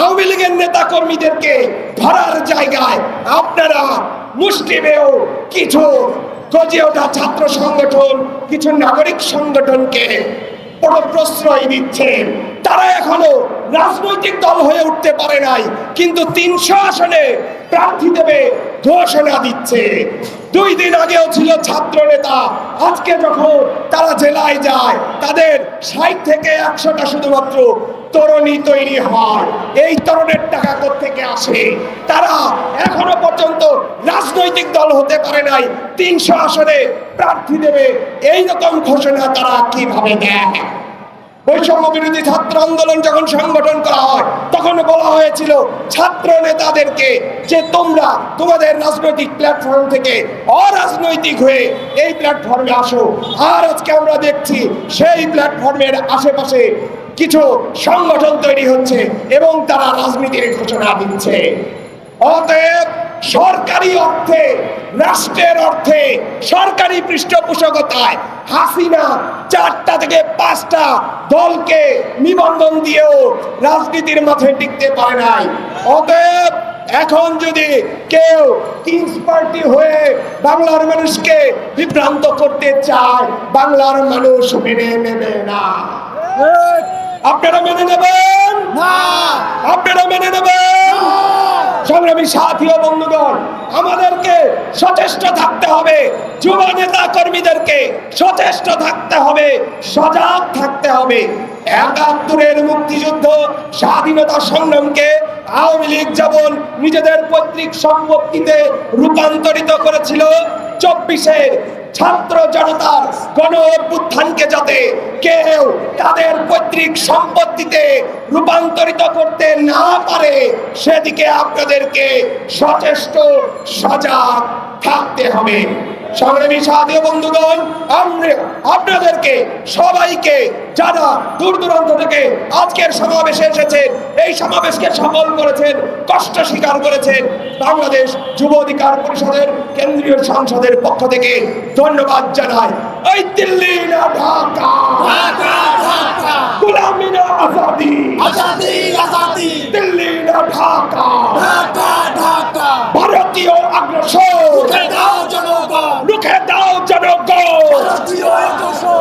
আওয়ামী লীগের নেতা কর্মীদেরকে ধরার জায়গায় আপনারা মুষ্টিমেয় কিছু গজে ওঠা ছাত্র সংগঠন, কিছু নাগরিক সংগঠনকে বড় প্রশ্রয় দিচ্ছেন তারা এখনও রাজনৈতিক দল হয়ে উঠতে পারে নাই, কিন্তু তিনশো আসনে প্রার্থী দেবে ঘোষণা দিচ্ছে। দুই দিন আগেও ছিল ছাত্র নেতা, আজকে যখন তারা জেলায় যায়, তাদের ষাট থেকে একশোটা শুধুমাত্র তরুণী তৈরি হয়। এই তরুণের টাকা থেকে আসে? তারা এখনও পর্যন্ত রাজনৈতিক দল হতে পারে নাই। তিনশো আসনে প্রার্থী দেবে। এই রকম ঘোষণা তারা কীভাবে দেয়? বৈষম্য বিরোধী ছাত্র আন্দোলন যখন সংগঠন করা হয়, তখন বলা হয়েছিল, ছাত্র নেতাদেরকে যে তোমরা তোমাদের রাজনৈতিক প্ল্যাটফর্ম থেকে অরাজনৈতিক হয়ে এই প্ল্যাটফর্মে আসো। আর আজকে আমরা দেখছি সেই প্ল্যাটফর্মের আশেপাশে কিছু সংগঠন তৈরি হচ্ছে এবং তারা রাজনীতির ঘোষণা দিচ্ছে। অতএব সরকারি অর্থে, রাষ্ট্রের অর্থে, সরকারি পৃষ্ঠপোষকতায় হাসিনা চারটা থেকে পাঁচটা দলকে নিবন্ধন দিয়েও রাজনীতির মাঠে টিকতে পারে নাই। অতএব এখন যদি কেউ কিংস পার্টি হয়ে বাংলার মানুষকে বিভ্রান্ত করতে চায়, বাংলার মানুষ মেনে নেবে না। আপনারা মেনে নেবেন? আপনারা মেনে নেবেন? সংগ্রামী সাথী ও বন্ধুগণ আমাদেরকে সচেষ্ট থাকতে হবে। যুব নেতা কর্মীদেরকে সচেষ্ট থাকতে হবে সজাগ থাকতে হবে। একাত্তরের মুক্তিযুদ্ধ স্বাধীনতা সংগ্রামকে আওয়ামী লীগ যেমন নিজেদের পৈতৃক সম্পত্তিতে রূপান্তরিত করেছিল চব্বিশের ছাত্র জনতার গণ অভ্যুত্থানকে যাতে কেউ তাদের পৈতৃক সম্পত্তিতে রূপান্তরিত করতে না পারে, সেদিকে আপনাদেরকে সচেষ্ট, সজাগ থাকতে হবে। সংগ্রামী সাথী বন্ধুগণ। আমরা আপনাদেরকে সবাইকে যারা দূর দূরান্ত থেকে আজকের সমাবেশে এসেছেন এই সমাবেশকে সফল করেছেন কষ্ট স্বীকার করেছেন বাংলাদেশ যুব অধিকার পরিষদের কেন্দ্রীয় সংসদের পক্ষ থেকে ধন্যবাদ জানাই। এই দিল্লি না ঢাকা। গোলামি না আজাদি। আজাদি আজাদি। দিল্লি না ঢাকা। যোগ্য